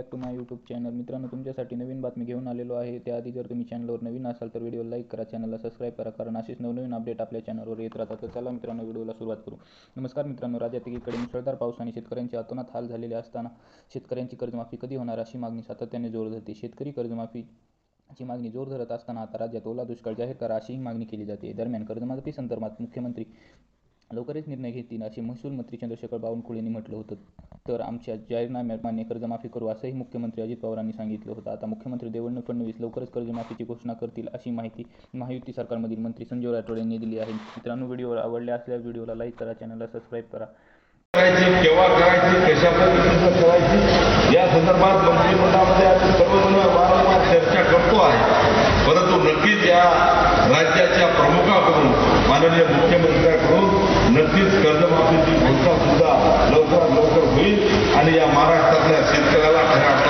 Back to my YouTube channel मित्रांनो तुमच्यासाठी नवीन बातमी घेऊन आलेलो आहे. त्याआधी जर तुम्ही चॅनलवर नवीन असाल तर व्हिडिओ लाईक करा चॅनलला सबस्क्राईब करा कारण अशीच नवनवीन अपडेट आपल्या चॅनलवर येत राहतात. तर चला मित्रांनो व्हिडिओला सुरुवात करू. नमस्कार मित्रांनो राज्यात एकीकडे मुसळधार पाऊस आणि शेतकऱ्यांचे अतोनात हाल झालेले असताना शेतकऱ्यांची कर्जमाफी कधी होणार अशी मागणी सातत्याने जोर धरते. शेतकरी कर्जमाफी ची मागणी जोर धरत असताना आता राज्यात ओला दुष्काळ जाहीर करा अशीही मागणी केली जाते. दरम्यान कर्जमाफी संदर्भात मुख्यमंत्री लवकरच निर्णय घेतील असे महसूल मंत्री चंद्रशेखर बावनकुळेंनी म्हटलं होतं. तर आमच्या जाहीरनाम्यात मान्य कर्जमाफी करू असंही मुख्यमंत्री अजित पवारांनी सांगितलं होतं. आता मुख्यमंत्री देवेंद्र फडणवीस लवकरच कर्जमाफीची घोषणा करतील अशी माहिती महायुती सरकारमधील मंत्री संजय राठोड यांनी दिली आहे. मित्रांनो व्हिडिओ आवडले असल्यास व्हिडिओला लाईक करा चॅनलला सबस्क्राईब करा. केव्हा करायची कशा पद्धतीनं करायची या संदर्भात मंत्रिमंडळामध्ये आपण सर्वजण वारंवार चर्चा करतो आहे. परंतु नक्कीच या राज्याच्या प्रमुखाकडून माननीय llamar a esta acerca de la